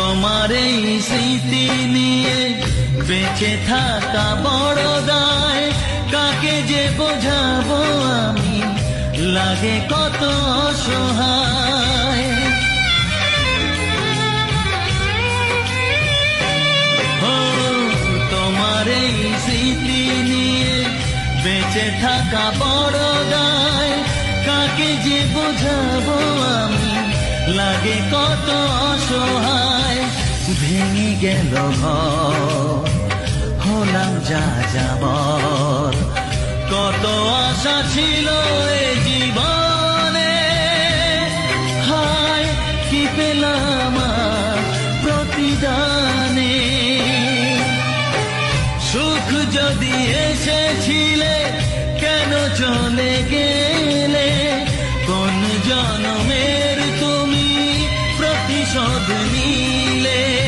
এই স্মৃতি নিয়ে বেঁচে থাকা বড় দায়, কাকে যে বোঝাবো আমি? লাগে কত ও তোমার এই স্মৃতি নিয়ে বেঁচে থাকা বড় দায়, কাকে যে বোঝাবো আমি? লাগে কত অসহায়, ভেঙে গেল হলাম যা যাব কত আশা ছিল এ জীবনে। হায়, কি পেলাম প্রতিদানে। সুখ যদি এসেছিলে, কেন চলে গেলে? सब नीले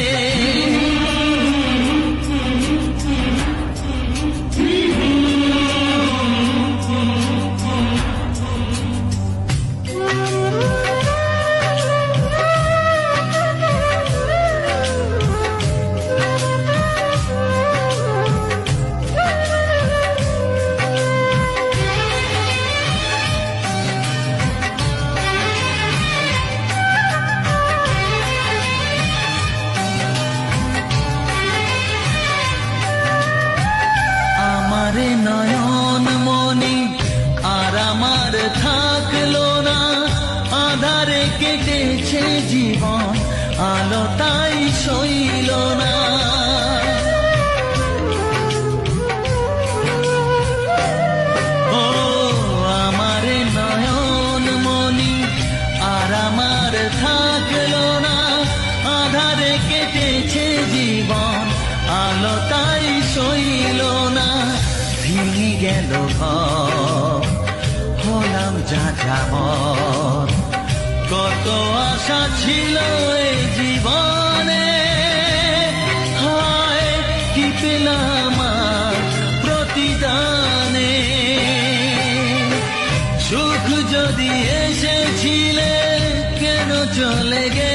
আমার নয়ন মনি আর আমার থাকল না। আধারে কেটেছে জীবন আলো তাই সইল না। গেল হলাম যা যাবর কত আশা ছিল এই জীবনে। হায়, কি প্রতিদানে। সুখ যদি এসেছিলে, কেন চলে গেলে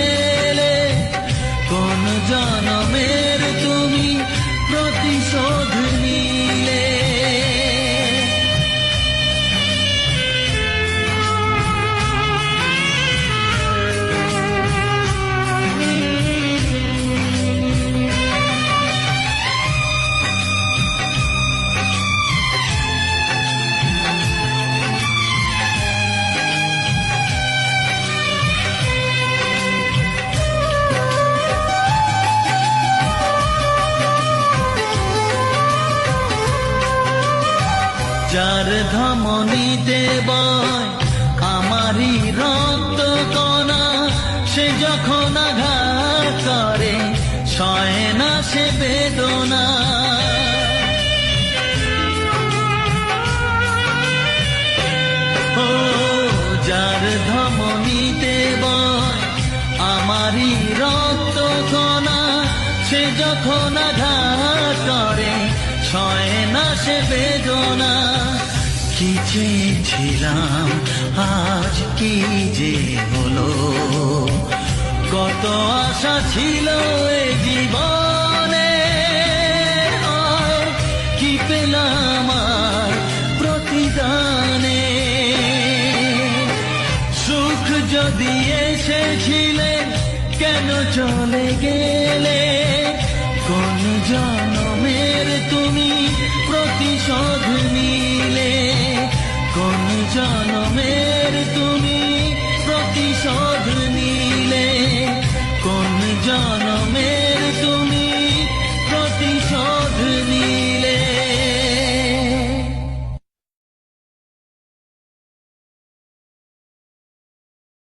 ধমনীতে বয় আমারই রক্ত কণা, সে যখন আঘাত করে, সয় না সে বেদনা। যার ধমনীতে বয় আমারই রক্ত কণা, সে যখন আঘাত করে, সয় না সে বেদনা। কি চেয়েছিলাম, আজ কি যে হলো? কত আশা ছিল এ জীবনে কি পেলাম প্রতিদানে? সুখ যদি এসেছিলে, কেন চলে গেলে? beneath